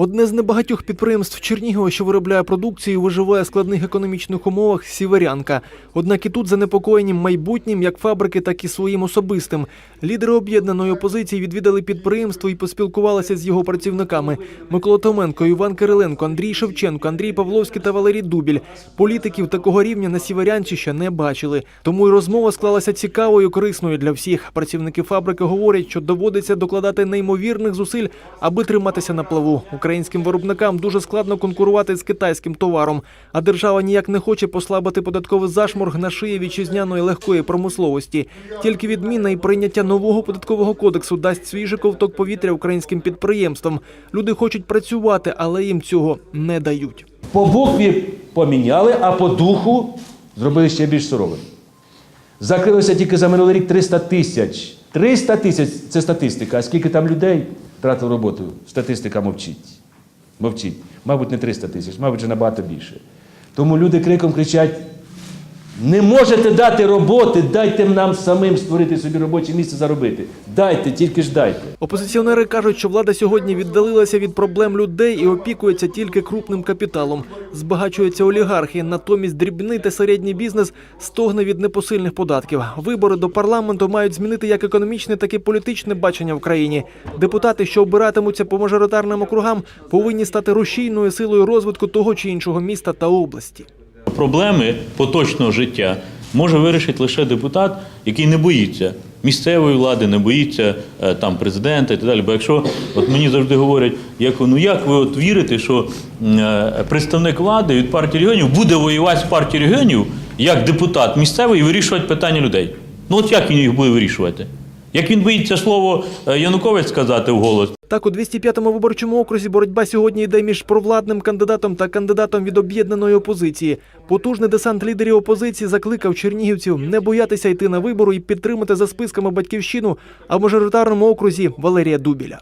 Одне з небагатьох підприємств Чернігова, що виробляє продукцію, виживає в складних економічних умовах сіверянка. Однак і тут занепокоєні майбутнім як фабрики, так і своїм особистим. Лідери об'єднаної опозиції відвідали підприємство і поспілкувалися з його працівниками. Микола Томенко, Іван Кириленко, Андрій Шевченко, Андрій Павловський та Валерій Дубіль. Політиків такого рівня на сіверянці ще не бачили. Тому й розмова склалася цікавою корисною для всіх. Працівники фабрики говорять, що доводиться докладати неймовірних зусиль, аби триматися на плаву. Українським виробникам дуже складно конкурувати з китайським товаром, а держава ніяк не хоче послабити податковий зашморг на шиї вітчизняної легкої промисловості. Тільки відміна і прийняття нового податкового кодексу дасть свіжий ковток повітря українським підприємствам. Люди хочуть працювати, але їм цього не дають. По букві поміняли, а по духу зробили ще більш суровим. Закрилося тільки за минулий рік 300 тисяч. 300 тисяч це статистика. А скільки там людей втратили роботу? Статистика мовчить. Мовчить. Мабуть, не 300 тисяч, мабуть, вже набагато більше. Тому люди криком кричать: не можете дати роботи, дайте нам самим створити собі робоче місце заробити. Дайте, тільки ж дайте. Опозиціонери кажуть, що влада сьогодні віддалилася від проблем людей і опікується тільки крупним капіталом. Збагачуються олігархи. Натомість дрібний та середній бізнес стогне від непосильних податків. Вибори до парламенту мають змінити як економічне, так і політичне бачення в країні. Депутати, що обиратимуться по мажоритарним округам, повинні стати рушійною силою розвитку того чи іншого міста та області. Проблеми поточного життя може вирішити лише депутат, який не боїться місцевої влади, не боїться е, там президента і так далі. Бо якщо от мені завжди говорять, як ну як ви от вірите, що е, представник влади від партії регіонів буде воювати з партією регіонів як депутат місцевий і вирішувати питання людей? Ну от як він їх буде вирішувати? Як він боїться слово е, Янукович сказати вголос? Так, у 205-му виборчому окрузі боротьба сьогодні йде між провладним кандидатом та кандидатом від об'єднаної опозиції. Потужний десант лідерів опозиції закликав чернігівців не боятися йти на вибори і підтримати за списками батьківщину, а в мажоритарному окрузі Валерія Дубіля.